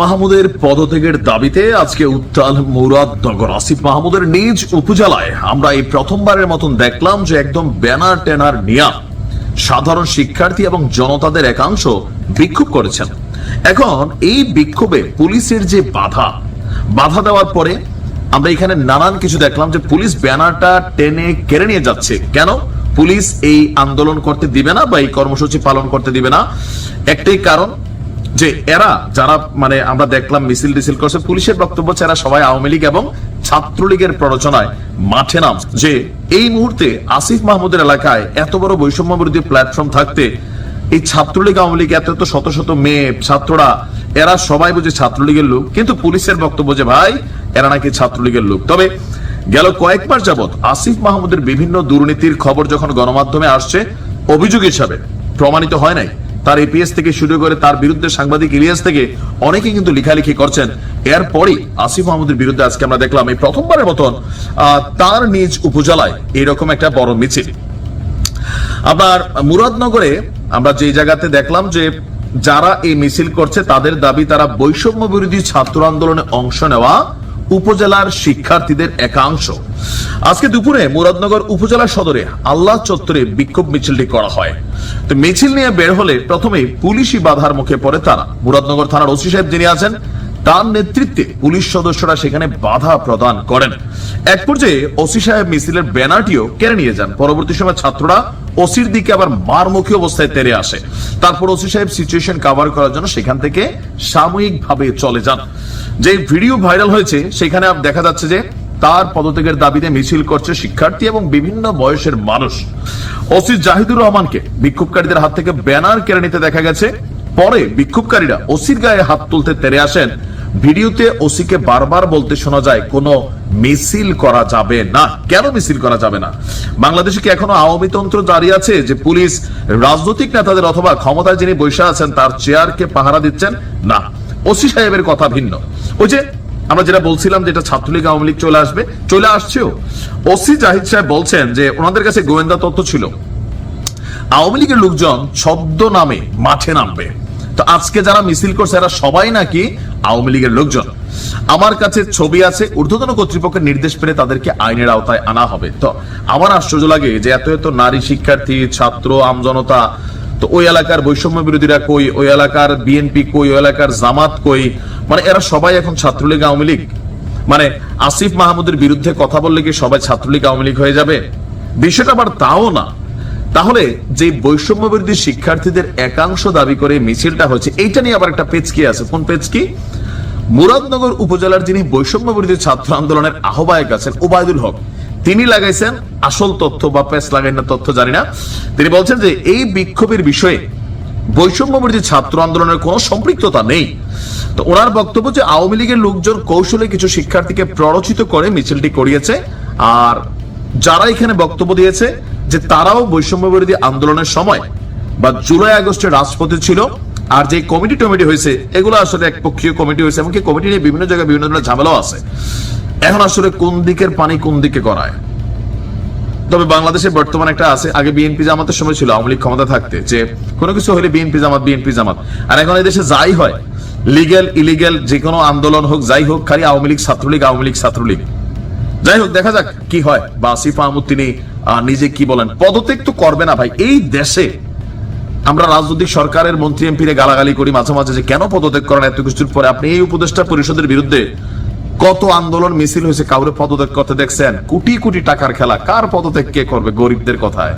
মাহমুদের পদত্যাগের দাবিতে আজকে উত্তাল মুরাদনগর আসিফ মাহমুদের নিজ উপজেলায়। আমরা এই প্রথমবারের মতন দেখলাম যে একদম ব্যানার টেনার নিয়া সাধারণ শিক্ষার্থী এবং জনতাদের একাংশ বিক্ষোভ করেছেন। এখন এই বিক্ষোভে পুলিশের যে বাধা বাধা দেওয়ার পরে আমরা এখানে নানান কিছু দেখলাম যে পুলিশ ব্যানারটা টেনে কেড়ে নিয়ে যাচ্ছে। কেন? পুলিশ এই আন্দোলন করতে দিবে না বা এই কর্মসূচি পালন করতে দিবে না। একটাই কারণ যে এরা যারা মানে আমরা দেখলাম মিছিল টিছিল করছে, পুলিশের বক্তব্য এরা সবাই আওয়ামী লীগ এবং ছাত্রলীগের প্ররোচনায় মাঠে নাম। যে এই মুহূর্তে আসিফ মাহমুদের এলাকায় এত বড় বৈষম্য বিরোধী প্ল্যাটফর্ম থাকতে, এই ছাত্রলীগ আওয়ামী লীগ এত এত শত শত মেয়ে, ছাত্ররা, এরা সবাই বুঝে ছাত্রলীগের লোক। কিন্তু পুলিশের বক্তব্য যে, ভাই, এরা নাকি ছাত্রলীগের লোক। তবে গেল কয়েক মাস যাবৎ আসিফ মাহমুদের বিভিন্ন দুর্নীতির খবর যখন গণমাধ্যমে আসছে, অভিযোগ হিসাবে প্রমাণিত হয় নাই। তার এপিএস থেকে শুরু করে তার বিরুদ্ধে সাংবাদিক ইলিয়াস থেকে অনেকে কিন্তু লেখালেখি করছেন। এরপরই আসিফ মাহমুদের বিরুদ্ধে আজকে আমরা দেখলাম এই প্রথমবারের মতন তার নিজ উপজেলায় এরকম একটা বড় মিছিল। আবার মুরাদনগরে আমরা যে জায়গাতে দেখলাম যে যারা এই মিছিল করছে, তাদের দাবি তারা বৈষম্য বিরোধী ছাত্র আন্দোলনে অংশ নেওয়া উপজেলার শিক্ষার্থীদের একাংশ। আজকে দুপুরে মুরাদনগর উপজেলা সদরে আল্লাহ চত্বরে বিক্ষোভ মিছিলটি করা হয়। তো মিছিল নিয়ে বের হলে প্রথমেই পুলিশি বাধার মুখে পড়ে তারা। মুরাদনগর থানার ওসি সাহেব যিনি আছেন, তার নেতৃত্বে পুলিশ সদস্যরা সেখানে বাধা প্রদান করেন। এক পর্যায়ে ওসি সাহেব মিছিলের ব্যানারটিও কেড়ে নিয়ে যান। পরবর্তী সময় ছাত্ররা ওসির দিকে আবার মারমুখী অবস্থায় তেরে আসে। তারপর ওসি সাহেব সিচুয়েশন কভার করার জন্য সেখান থেকে সাময়িকভাবে চলে যান। যে ভিডিও ভাইরাল হয়েছে, সেখানে দেখা যাচ্ছে যে তার পদত্যাগের দাবিতে মিছিল করছে শিক্ষার্থী এবং বিভিন্ন বয়সের মানুষ। ওসি জাহিদুর রহমানকে বিক্ষোভকারীদের হাত থেকে ব্যানার কেড়ে নিতে দেখা গেছে। পরে বিক্ষোভকারীরা ওসির গায়ে হাত তুলতে তেরে আসেন। ভিডিওতে ওসিকে বারবার বলতে শোনা যায়, কোনো মিছিল করা যাবে না। কেন মিছিল করা যাবে না? বাংলাদেশে কি এখনও আওয়ামী তন্ত্র জারি আছে যে পুলিশ, রাজনৈতিক নেতাদের অথবা ক্ষমতায় যিনি বৈশা আছেন, তার চেয়ারকে পাহারা দিচ্ছেন? না। ওসি সাহেবের কথা ভিন্ন। ওই যে আমরা যেটা বলছিলাম যেটা ছাত্রলীগ আওয়ামী লীগ চলে আসবে, চলে আসছেও। ওসি জাহিদ সাহেব বলছেন যে ওনাদের কাছে গোয়েন্দা তথ্য ছিল। আওয়ামী লীগের লোকজন ছদ্ম নামে মাঠে নামবে। তো আজকে যারা মিছিল করছে, এরা সবাই নাকি আওয়ামী লীগের লোকজন? আমার কাছে ছবি আছে, ঊর্ধ্বতন কর্তৃপক্ষের নির্দেশ পেলে তাদেরকে আইনের আওতায় আনা হবে। তো আমার আশ্চর্য লাগে যে এত এত নারী শিক্ষার্থী, ছাত্র, আমজনতা, তো ওই এলাকার বৈষম্য বিরোধীরা কই, ওই এলাকার বিএনপি কই, ওই এলাকার জামাত কই? মানে এরা সবাই এখন ছাত্রলীগ আওয়ামী লীগ। মানে আসিফ মাহমুদের বিরুদ্ধে কথা বললে কি সবাই ছাত্রলীগ আওয়ামী লীগ হয়ে যাবে? বিষয়টা আবার তাও না। তাহলে যে বৈষম্য বিরোধী শিক্ষার্থীদের একাংশ দাবি করে মিছিলটা হয়েছে এইটা নিয়ে আবার একটা পেজকি আছে। কোন পেজকি মুরাদনগর উপজেলার যিনি বৈষম্য বিরোধী ছাত্র আন্দোলনের আহ্বায়ক আছেন ওবায়দুল হক, তিনি লাগাইছেন আসল তথ্য বা পেস লাগাই না তথ্য জানি না। তিনি বলছেন যে এই বিক্ষোভের বিষয়ে বৈষম্য বিরোধী ছাত্র আন্দোলনের কোনো সম্পৃক্ততা নেই। তো ওনার বক্তব্য যে আওয়ামী লীগের লোকজন কৌশলে কিছু শিক্ষার্থীকে প্ররোচিত করে মিছিলটি করিয়েছে, আর যারা এখানে বক্তব্য দিয়েছে যে তারাও বৈষম্য বিরোধী আন্দোলনের সময় বা জুলাই আগস্টে রাজপথে ছিল আর যে কমিটি টমিটি হয়েছে, এগুলো আসলে এক পক্ষীয় কমিটি হয়েছে, এমনকি কমিটি নিয়ে বিভিন্ন জায়গায় বিভিন্ন ধরনের ঝামেলাও আছে। এখন আসলে কোন দিকের পানি কোন দিকে করায় তবে বাংলাদেশে বর্তমানে একটা আছে, আগে বিএনপি জামাতের সময় ছিল, আওয়ামী লীগ ক্ষমতা থাকতে, যে কোনো কিছু হলে বিএনপি জামাত বিএনপি জামাত। আর এখন এই দেশে যাই হয় লিগেল ইলিগেল যে কোনো আন্দোলন হোক, যাই হোক, খালি আওয়ামী লীগ ছাত্রলীগ, আওয়ামী লীগ ছাত্রলীগ। যাই হোক, দেখা যাক কি হয়, বা আসিফ মাহমুদ তিনি নিজে কি বলেন? পদত্যাগ তো করবে না ভাই, এই দেশে আমরা রাজনৈতিক সরকারের মন্ত্রী এমপিরে গালাগালি করি মাঝে মাঝে যে কেন পদত্যাগ করেন এত কিছুর পরে? আপনি এই উপদেষ্টা পরিষদের বিরুদ্ধে কত আন্দোলন মিছিল হয়েছে, কাউরে পদত্যাগ করতে দেখছেন? কোটি কোটি টাকার খেলা। কার পদত্যাগ কে করবে গরিবদের কথায়?